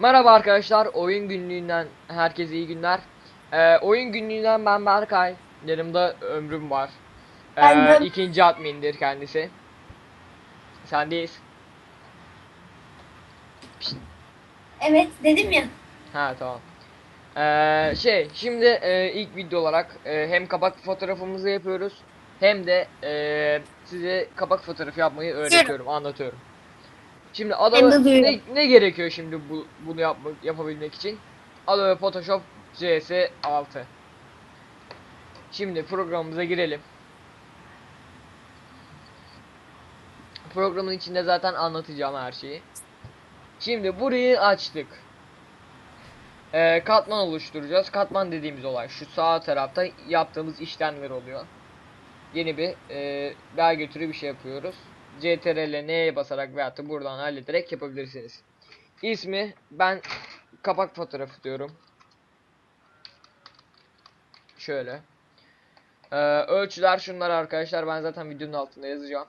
Merhaba arkadaşlar, oyun günlüğünden herkese iyi günler. Ee, oyun günlüğünden ben Berkay, yanımda Ömrüm var. Ee, Ömrüm. ikinci admindir kendisi. Sendeyiz. Evet dedim ya. Ha tamam. Ee, şey, şimdi e, ilk video olarak e, hem kapak fotoğrafımızı yapıyoruz, hem de e, size kapak fotoğrafı yapmayı öğretiyorum, anlatıyorum. Şimdi duyuyorum. ne, ne gerekiyor şimdi bu bunu yapmak yapabilmek için? Adobe Photoshop CS6. Şimdi programımıza girelim. Programın içinde zaten anlatacağım her şeyi. Şimdi burayı açtık. Ee, katman oluşturacağız. Katman dediğimiz olay şu sağ tarafta yaptığımız işlemler oluyor. Yeni bir e, belge türü bir şey yapıyoruz. CTRL N'ye basarak veyahut da buradan hallederek yapabilirsiniz. İsmi ben kapak fotoğrafı diyorum. Şöyle. Ee, ölçüler şunlar arkadaşlar. Ben zaten videonun altında yazacağım.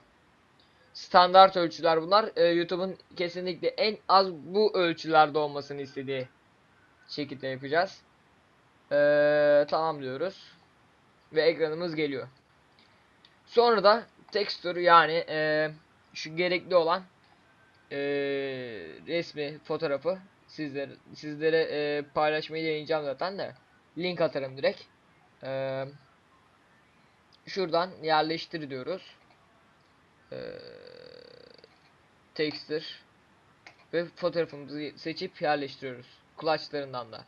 Standart ölçüler bunlar. Ee, YouTube'un kesinlikle en az bu ölçülerde olmasını istediği şekilde yapacağız. Ee, tamam diyoruz. Ve ekranımız geliyor. Sonra da texture yani e, şu gerekli olan e, resmi fotoğrafı sizlere sizlere e, paylaşmayı yayınlayacağım zaten de link atarım direkt. E, şuradan yerleştir diyoruz. E, texture ve fotoğrafımızı seçip yerleştiriyoruz. Kulaçlarından da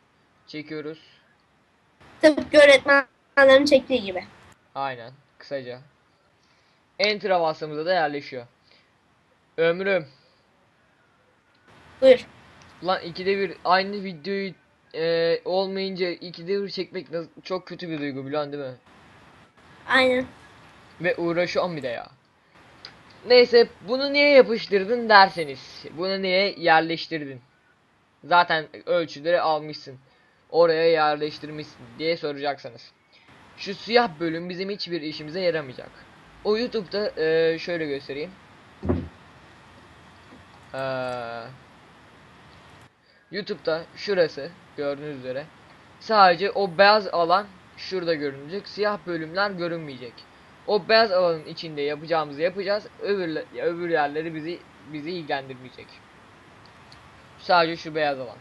çekiyoruz. Tıpkı öğretmenlerin çektiği gibi. Aynen. Kısaca. Enter'a bastığımızda da yerleşiyor. Ömrüm. Buyur. Lan ikide bir aynı videoyu e, olmayınca ikide bir çekmek çok kötü bir duygu biliyorsun değil mi? Aynen. Ve uğraşıyorum bir de ya. Neyse bunu niye yapıştırdın derseniz. Bunu niye yerleştirdin? Zaten ölçüleri almışsın. Oraya yerleştirmişsin diye soracaksınız. Şu siyah bölüm bizim hiçbir işimize yaramayacak. O YouTube'da eee, şöyle göstereyim. Eee, YouTube'da şurası gördüğünüz üzere sadece o beyaz alan şurada görünecek. Siyah bölümler görünmeyecek. O beyaz alanın içinde yapacağımızı yapacağız. Öbür öbür yerleri bizi bizi ilgilendirmeyecek. Sadece şu beyaz alan.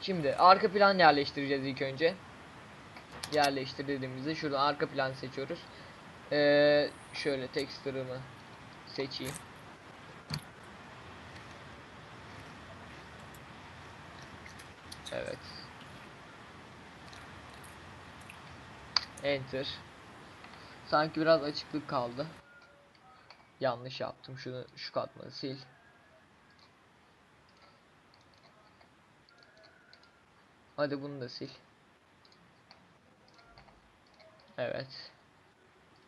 Şimdi arka plan yerleştireceğiz ilk önce. Yerleştir dediğimizde şuradan arka plan seçiyoruz. Ee, şöyle texture'ımı seçeyim. Evet. Enter. Sanki biraz açıklık kaldı. Yanlış yaptım. Şunu şu katmanı sil. Hadi bunu da sil. Evet.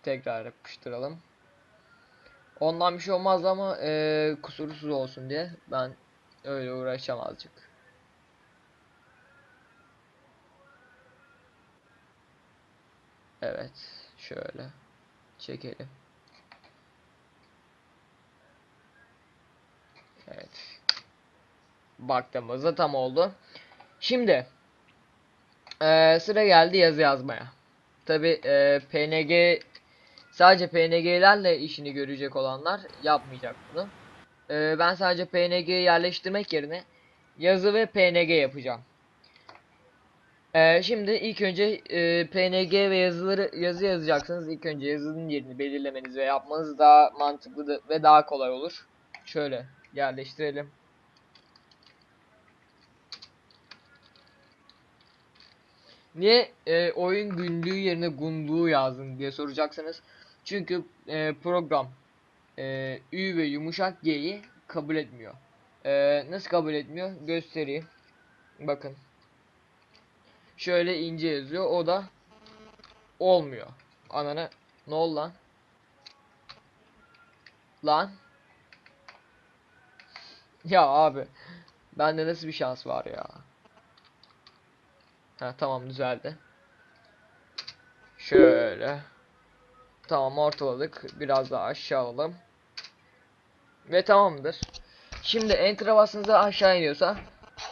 Tekrar yapıştıralım. Ondan bir şey olmaz ama eee, kusursuz olsun diye ben öyle uğraşacağım azıcık. Evet. Şöyle. Çekelim. Evet. Baktığımızda tam oldu. Şimdi eee, sıra geldi yazı yazmaya. Tabi PNG sadece PNG'lerle işini görecek olanlar yapmayacak bunu. Eee, ben sadece PNG yerleştirmek yerine yazı ve PNG yapacağım. Eee, şimdi ilk önce eee, PNG ve yazıları yazı yazacaksınız. İlk önce yazının yerini belirlemeniz ve yapmanız daha mantıklı ve daha kolay olur. Şöyle yerleştirelim. Niye e, oyun günlüğü yerine gunluğu yazdın diye soracaksınız. Çünkü e, program e, Ü ve yumuşak G'yi kabul etmiyor. E, nasıl kabul etmiyor? Göstereyim. Bakın. Şöyle ince yazıyor. O da olmuyor. Ananı ne oldu lan? Lan. Ya abi. Bende nasıl bir şans var ya? Ha tamam düzeldi. Şöyle. Tamam ortaladık. Biraz daha aşağı alalım. Ve tamamdır. Şimdi enter'a bastığınızda aşağı iniyorsa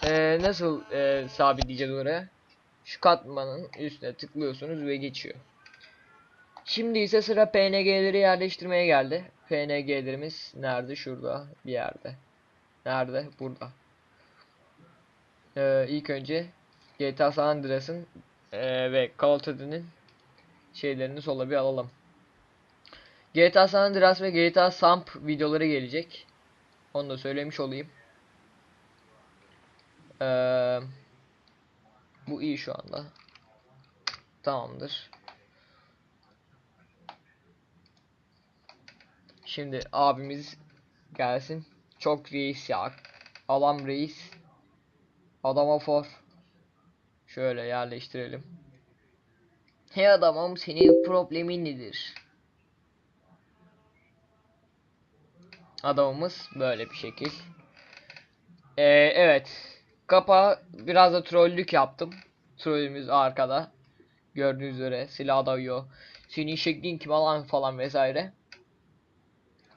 Ee, nasıl e, sabitleyeceğiz oraya? Şu katmanın üstüne tıklıyorsunuz ve geçiyor. Şimdi ise sıra PNG'leri yerleştirmeye geldi. PNG'lerimiz nerede? Şurada bir yerde. Nerede? Burada. Ee, ilk önce GTA San Andreas'ın ee, ve Call of Duty'nin şeylerini sola bir alalım. GTA San Andreas ve GTA Samp videoları gelecek. Onu da söylemiş olayım. Ee, bu iyi şu anda. Tamamdır. Şimdi abimiz gelsin. Çok reis ya. Alam reis. Adama for. Şöyle yerleştirelim. Hey adamım senin problemin nedir? Adamımız böyle bir şekil. Ee, evet. Kapağı biraz da trollük yaptım. Trollümüz arkada. Gördüğünüz üzere silah dayıyor. Senin şeklin kim alan falan vesaire.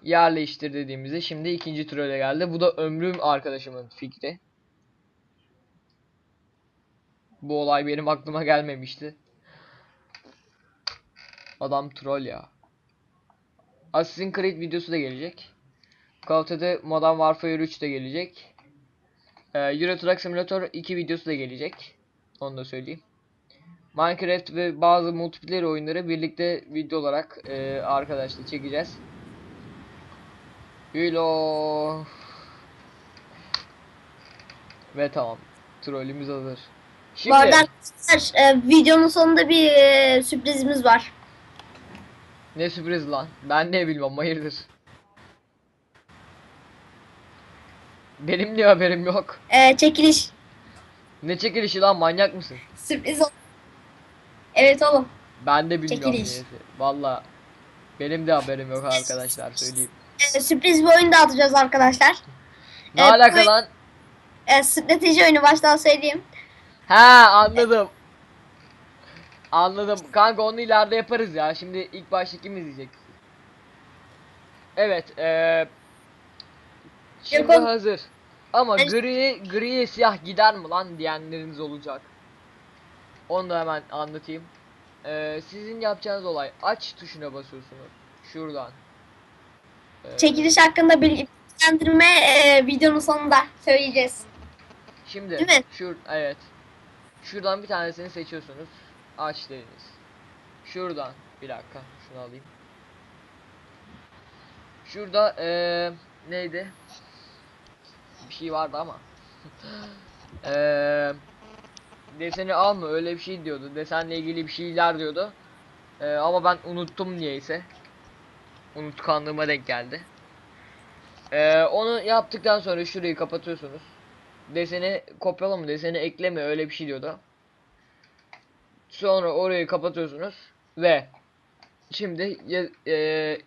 Yerleştir dediğimizde şimdi ikinci trolle geldi. Bu da ömrüm arkadaşımın fikri. Bu olay benim aklıma gelmemişti. Adam troll ya. Assassin's Creed videosu da gelecek. Call of Duty Modern Warfare 3 de gelecek. Ee, Euro Truck Simulator 2 videosu da gelecek. Onu da söyleyeyim. Minecraft ve bazı multiplayer oyunları birlikte video olarak e, arkadaşlar çekeceğiz. Hilo. Ve tamam. Trollümüz hazır. Şimdi Bu arada arkadaşlar e, videonun sonunda bir e, sürprizimiz var. ne sürpriz lan. Ben ne bilmem hayırdır. Benim niye haberim yok? E, çekiliş. Ne çekilişi lan manyak mısın? Sürpriz ol- Evet oğlum. Ben de bilmiyorum Çekiliş. niyeyse. Valla benim de haberim yok arkadaşlar söyleyeyim. E, sürpriz bir oyun dağıtacağız arkadaşlar. Ne Evet, alaka lan? E, strateji oyunu baştan söyleyeyim. Ha anladım. Anladım. Kanka onu ileride yaparız ya. Şimdi ilk başta kim izleyecek? Evet. eee şimdi Yapalım. hazır. Ama gri griye siyah gider mi lan diyenleriniz olacak. Onu da hemen anlatayım. Eee, sizin yapacağınız olay aç tuşuna basıyorsunuz. Şuradan. Eee, Çekiliş hakkında bilgilendirme e, videonun sonunda söyleyeceğiz. Şimdi Değil mi? şur evet. Şuradan bir tanesini seçiyorsunuz. Aç dediniz. Şuradan bir dakika şunu alayım. Şurada eee neydi? Bir şey vardı ama. eee deseni alma öyle bir şey diyordu. Desenle ilgili bir şeyler diyordu. Eee, ama ben unuttum niyeyse. Unutkanlığıma denk geldi. Eee, onu yaptıktan sonra şurayı kapatıyorsunuz deseni kopyalama deseni ekleme öyle bir şey diyordu. Sonra orayı kapatıyorsunuz ve şimdi e,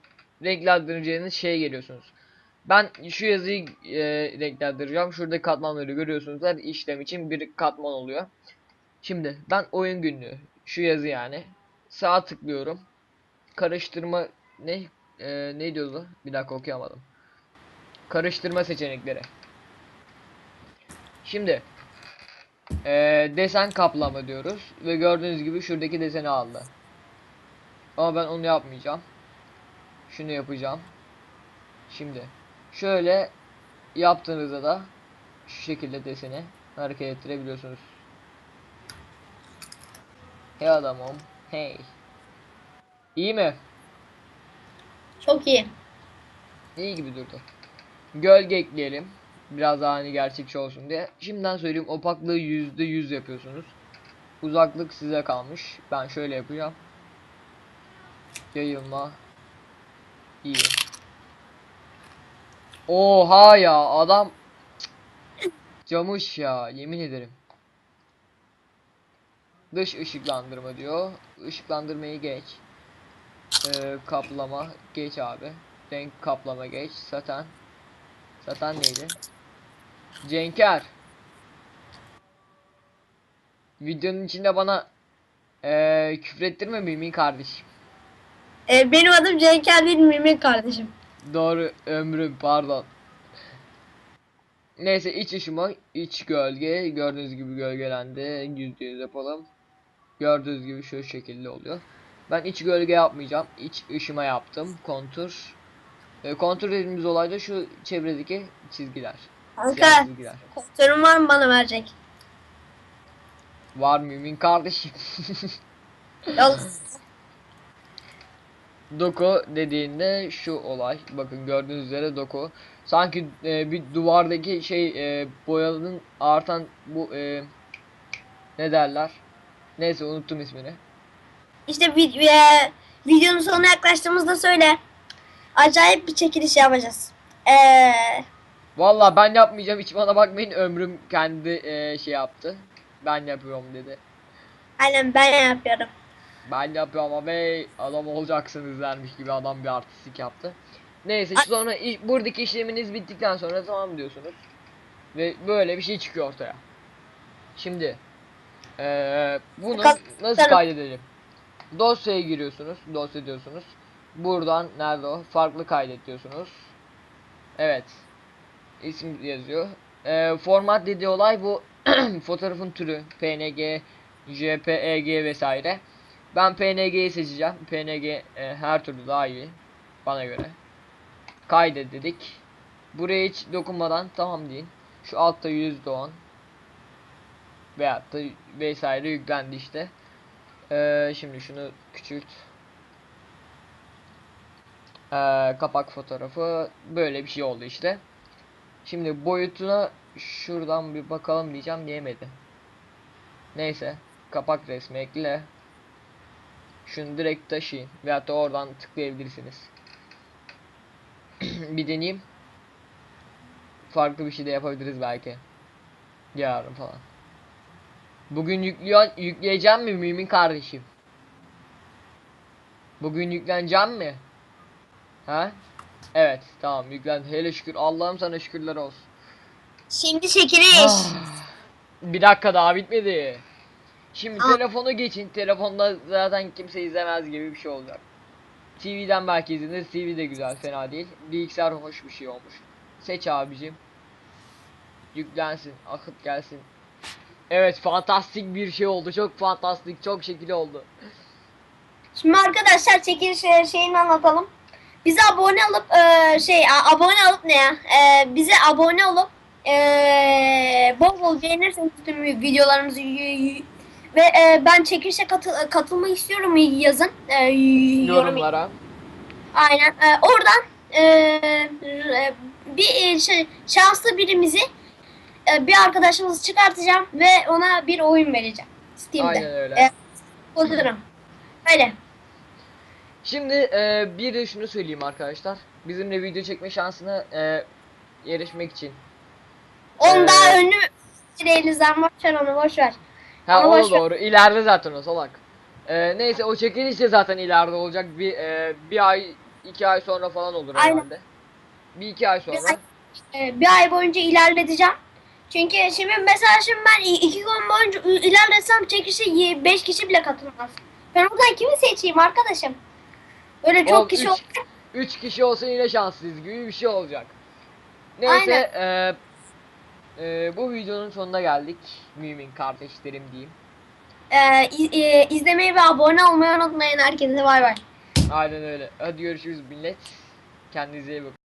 renklendireceğiniz şeye geliyorsunuz. Ben şu yazıyı e, renklendireceğim. Şurada katmanları görüyorsunuz. Her işlem için bir katman oluyor. Şimdi ben oyun günlüğü şu yazı yani sağ tıklıyorum. Karıştırma ne e, ne diyordu? Bir dakika okuyamadım. Karıştırma seçenekleri. Şimdi eee, desen kaplama diyoruz ve gördüğünüz gibi şuradaki deseni aldı. Ama ben onu yapmayacağım. Şunu yapacağım. Şimdi şöyle yaptığınızda da şu şekilde deseni hareket ettirebiliyorsunuz. Hey adamım. Hey. İyi mi? Çok iyi. İyi gibi durdu. Gölge ekleyelim. Biraz daha hani gerçekçi olsun diye. Şimdiden söyleyeyim opaklığı yüzde yüz yapıyorsunuz. Uzaklık size kalmış. Ben şöyle yapacağım. Yayılma. İyi. Oha ya adam camış ya yemin ederim. Dış ışıklandırma diyor. Işıklandırmayı geç. Ee, kaplama geç abi. Renk kaplama geç. Saten. Saten neydi? Cenker. Videonun içinde bana eee küfrettirme mümin kardeşim. E, benim adım Cenker değil Mehmet kardeşim. Doğru ömrüm pardon. Neyse iç ışıma iç gölge gördüğünüz gibi gölgelendi. %100 yapalım. Gördüğünüz gibi şu şekilde oluyor. Ben iç gölge yapmayacağım. İç ışıma yaptım. Kontur. E, kontur dediğimiz olay da şu çevredeki çizgiler. Kanka sorun var mı bana verecek? Var mümin kardeşim. Yol. Doku dediğinde şu olay. Bakın gördüğünüz üzere doku. Sanki e, bir duvardaki şey e, boyanın artan bu e, ne derler? Neyse unuttum ismini. İşte vid- e, videonun sonuna yaklaştığımızda söyle. Acayip bir çekiliş yapacağız. Eee Valla ben yapmayacağım hiç bana bakmayın ömrüm kendi e, şey yaptı. Ben yapıyorum dedi. aynen ben yapıyorum. Ben yapıyorum ama bey adam olacaksınız dermiş gibi adam bir artistik yaptı. Neyse Ay- sonra iş, buradaki işleminiz bittikten sonra tamam diyorsunuz. Ve böyle bir şey çıkıyor ortaya. Şimdi eee bunu nasıl kaydedelim? Dosyaya giriyorsunuz, dosya diyorsunuz. Buradan nerede o? Farklı kaydet diyorsunuz. Evet. İsim yazıyor. Eee, format dediği olay bu fotoğrafın türü PNG, JPEG vesaire. Ben PNG'yi seçeceğim. PNG e, her türlü daha iyi bana göre. Kaydet dedik. Buraya hiç dokunmadan tamam deyin. Şu altta 100 doğan veyahut da vesaire yüklendi işte. Ee, şimdi şunu küçült. Ee, kapak fotoğrafı böyle bir şey oldu işte. Şimdi boyutuna şuradan bir bakalım diyeceğim diyemedi. Neyse kapak resmi ekle. Şunu direkt taşıyın veyahut da oradan tıklayabilirsiniz. bir deneyeyim. Farklı bir şey de yapabiliriz belki. Yarın falan. Bugün yüklüyor, yükleyeceğim mi mümin kardeşim? Bugün yükleneceğim mi? Ha? Evet, tamam yüklendi. Hele şükür. Allah'ım sana şükürler olsun. Şimdi çekiliş. Ah, bir dakika daha bitmedi. Şimdi Aa. telefonu geçin. Telefonda zaten kimse izlemez gibi bir şey olacak. TV'den belki izlenir. TV de güzel, fena değil. Bilgisayar hoş bir şey olmuş. Seç abicim. Yüklensin, akıt gelsin. Evet, fantastik bir şey oldu. Çok fantastik, çok şekil oldu. Şimdi arkadaşlar çekiliş şeyini anlatalım. Bize abone olup e, şey abone olup ne ya? E, bize abone olup e, bol bol beğenirseniz bütün videolarımızı ve e, ben çekilişe katı- katılmak istiyorum yazın. E, yorum Yorumlara. Aynen. Ee, oradan e, e, bir e, şey, şanslı birimizi e, bir arkadaşımızı çıkartacağım ve ona bir oyun vereceğim. Steam'de. Aynen öyle. Bulurum. Öyle. Şimdi e, bir de şunu söyleyeyim arkadaşlar. Bizimle video çekme şansına e, erişmek için. Onun Ee, daha önlü elinizden boş ver onu boş ver. Ha Ama o boş ver. doğru. İleride zaten o salak. Ee, neyse o çekiliş de zaten ileride olacak. Bir e, bir ay iki ay sonra falan olur Aynen. herhalde. Bir iki ay sonra. ay- Ee, bir ay boyunca ilerleteceğim. Çünkü şimdi mesela şimdi ben iki gün boyunca ilerletsem çekişe 5 kişi bile katılmaz. Ben oradan kimi seçeyim arkadaşım? Öyle çok Oğlum, kişi üç- olacak. Üç kişi olsa yine şanslıyız gibi bir şey olacak. Neyse e, e, bu videonun sonuna geldik. Mümin kardeşlerim diyeyim. Ee, e, izlemeyi ve abone olmayı unutmayın. Herkese bay bay. Aynen öyle. Hadi görüşürüz millet. Kendinize iyi bakın.